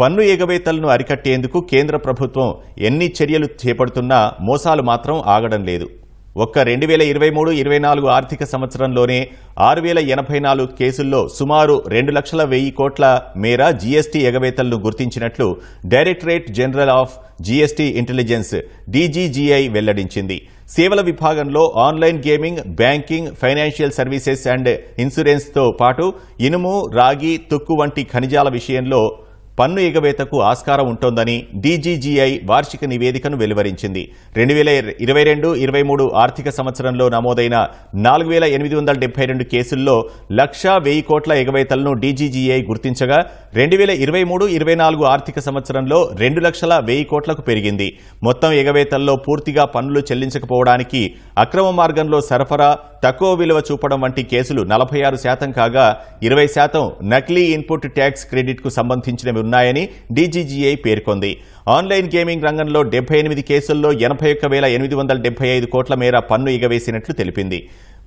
పన్ను ఎగవేతలను అరికట్టేందుకు కేంద్ర ప్రభుత్వం ఎన్ని చర్యలు చేపడుతున్నా మోసాలు మాత్రం ఆగడం లేదు. ఒక్క రెండు వేల ఇరవై మూడు ఇరవై నాలుగు ఆర్థిక సంవత్సరంలోనే ఆరు వేల ఎనభై నాలుగు కేసుల్లో సుమారు రెండు లక్షల వెయ్యి కోట్ల మేర జీఎస్టీ ఎగవేతలను గుర్తించినట్లు directorate general of GST intelligence DGGI వెల్లడించింది. సేవల విభాగంలో online gaming banking financial services and ఇన్సూరెన్స్తో పాటు ఇనుము రాగి తుక్కు వంటి ఖనిజాల విషయంలో పన్ను ఎగవేతకు ఆస్కారం ఉంటోందని డీజీజీఐ వార్షిక నివేదికను వెలువరించింది. రెండు వేల ఇరవై రెండు ఇరవై మూడు ఆర్థిక సంవత్సరంలో నమోదైన నాలుగు వేల ఎనిమిది వందల డెబ్బై రెండు కేసుల్లో లక్షా వెయ్యి కోట్ల ఎగవేతలను డీజీజీఐ గుర్తించగా రెండు వేల ఇరవై మూడు ఇరవై నాలుగు ఆర్థిక సంవత్సరంలో రెండు లక్షల వెయ్యి కోట్లకు పెరిగింది. మొత్తం ఎగవేతల్లో పూర్తిగా పన్నులు చెల్లించకపోవడానికి అక్రమ మార్గంలో సరఫరా తక్కువ విలువ చూపడం వంటి కేసులు నలభై ఆరు శాతం కాగా ఇరవై శాతం నకిలీ ఇన్పుట్ ట్యాక్స్ క్రెడిట్కు సంబంధించినవి ఉన్నాయని డీజీజీఐ పేర్కొంది. ఆన్లైన్ గేమింగ్ రంగంలో డెబ్బై ఎనిమిది కేసుల్లో ఎనభై ఒక్క వేల ఎనిమిది వందల డెబ్బై ఐదు కోట్ల మేర పన్ను ఎగవేసినట్లు తెలిపింది.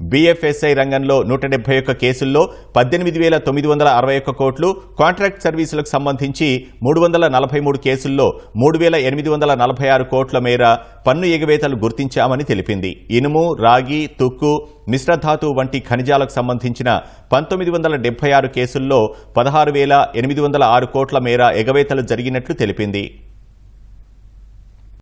బీఎఫ్ఎస్ఐ రంగంలో నూట డెబ్బై ఒక్క కేసుల్లో పద్దెనిమిది వేల తొమ్మిది వందల అరవై ఒక్క కోట్లు కాంట్రాక్ట్ సర్వీసులకు సంబంధించి మూడు వందల నలభై మూడు కేసుల్లో మూడు వేల ఎనిమిది వందల నలభై ఆరు కోట్ల మేర పన్ను ఎగవేతలు గుర్తించామని తెలిపింది. ఇనుము రాగి తుక్కు మిశ్రధాతు వంటి ఖనిజాలకు సంబంధించిన పంతొమ్మిది వందల డెబ్బై ఆరు కేసుల్లో పదహారు వేల ఎనిమిది వందల ఆరు కోట్ల మేర ఎగవేతలు జరిగినట్లు తెలిపింది.